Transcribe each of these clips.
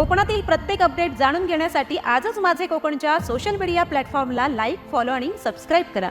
कोकणातील प्रत्येक अपडेट जाणून घेण्यासाठी आजच माझे कोकणच्या सोशल मीडिया प्लॅटफॉर्मला लाईक फॉलो आणि सबस्क्राईब करा.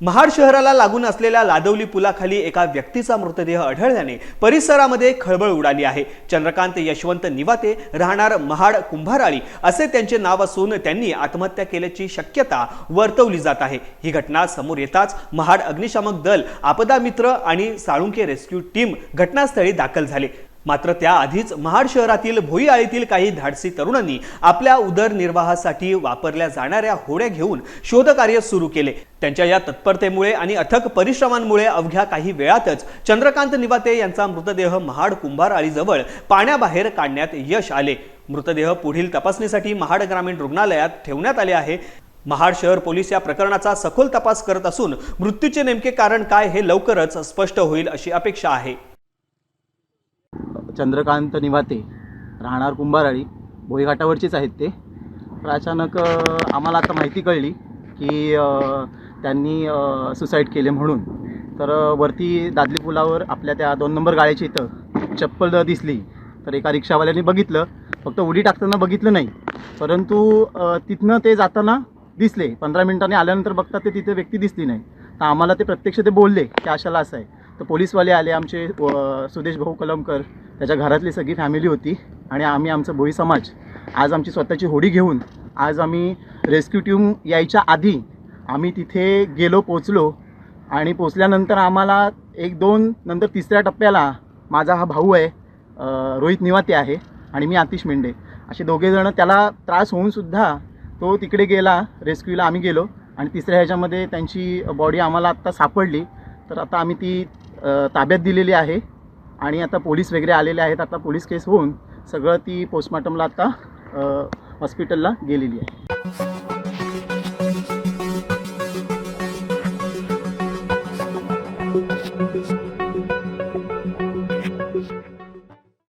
महाड शहराला लागून असलेल्या लादवली पुलाखाली एका व्यक्तीचा मृतदेह आढळल्याने परिसरामध्ये खळबळ उडाली आहे. चंद्रकांत यशवंत निवाते राहणार महाड कुंभाराळी असे त्यांचे नाव असून त्यांनी आत्महत्या केल्याची शक्यता वर्तवली जात आहे. ही घटना समोर येताच महाड अग्निशामक दल आपदा मित्र आणि साळुंके रेस्क्यू टीम घटनास्थळी दाखल झाले. मात्र त्याआधीच महाड शहरातील भोई आळीतील काही धाडसी तरुणांनी आपल्या उदरनिर्वाहासाठी वापरल्या जाणाऱ्या होड्या घेऊन शोधकार्य सुरू केले. त्यांच्या या तत्परतेमुळे आणि अथक परिश्रमांमुळे अवघ्या काही वेळातच चंद्रकांत निवाते यांचा मृतदेह महाड कुंभार आळीजवळ पाण्याबाहेर काढण्यात यश आले. मृतदेह पुढील तपासणीसाठी महाड ग्रामीण रुग्णालयात ठेवण्यात आले आहे. महाड शहर पोलीस या प्रकरणाचा सखोल तपास करत असून मृत्यूचे नेमके कारण काय हे लवकरच स्पष्ट होईल अशी अपेक्षा आहे. चंद्रकांत निवाते राहणार कुंभाराळी. भोईघाटावरचेच आहेत ते. तर अचानक आम्हाला आता माहिती कळली की त्यांनी सुसाईड केले म्हणून. तर वरती दादली पुलावर आपल्या त्या दोन नंबर गाळ्याची इथं चप्पल दिसली. तर एका रिक्षावाल्याने बघितलं. फक्त उडी टाकताना बघितलं नाही. परंतु तिथनं ते जाताना दिसले. पंधरा मिनिटांनी आल्यानंतर बघतात ते तिथे व्यक्ती दिसली नाही. तर आम्हाला ते प्रत्यक्ष ते बोलले की अशाला असं आहे. तर पोलीसवाले आले आमचे सुदेश भाऊ कलमकर त्याच्या घरातली सगळी फॅमिली होती आणि आम्ही आमचं भोई समाज. आज आमची स्वतःची होडी घेऊन आज आम्ही रेस्क्यू टीम यायच्या आधी आम्ही तिथे गेलो पोचलो आणि पोचल्यानंतर आम्हाला एक दोन नंतर तिसऱ्या टप्प्याला माझा हा भाऊ आहे रोहित निवाते आहे आणि मी आतिश मेंढे. असे दोघेजणं त्याला त्रास होऊनसुद्धा तो तिकडे गेला रेस्क्यूला आम्ही गेलो आणि तिसऱ्या ह्याच्यामध्ये त्यांची बॉडी आम्हाला आत्ता सापडली. तर आता आम्ही ती ताब्यात दिलेली आहे. आणि आता पोलीस वगैरे आलेले आहेत. आता पोलीस केस होऊन सगळं ती पोस्टमॉर्टमला आता हॉस्पिटलला गेलेली आहे.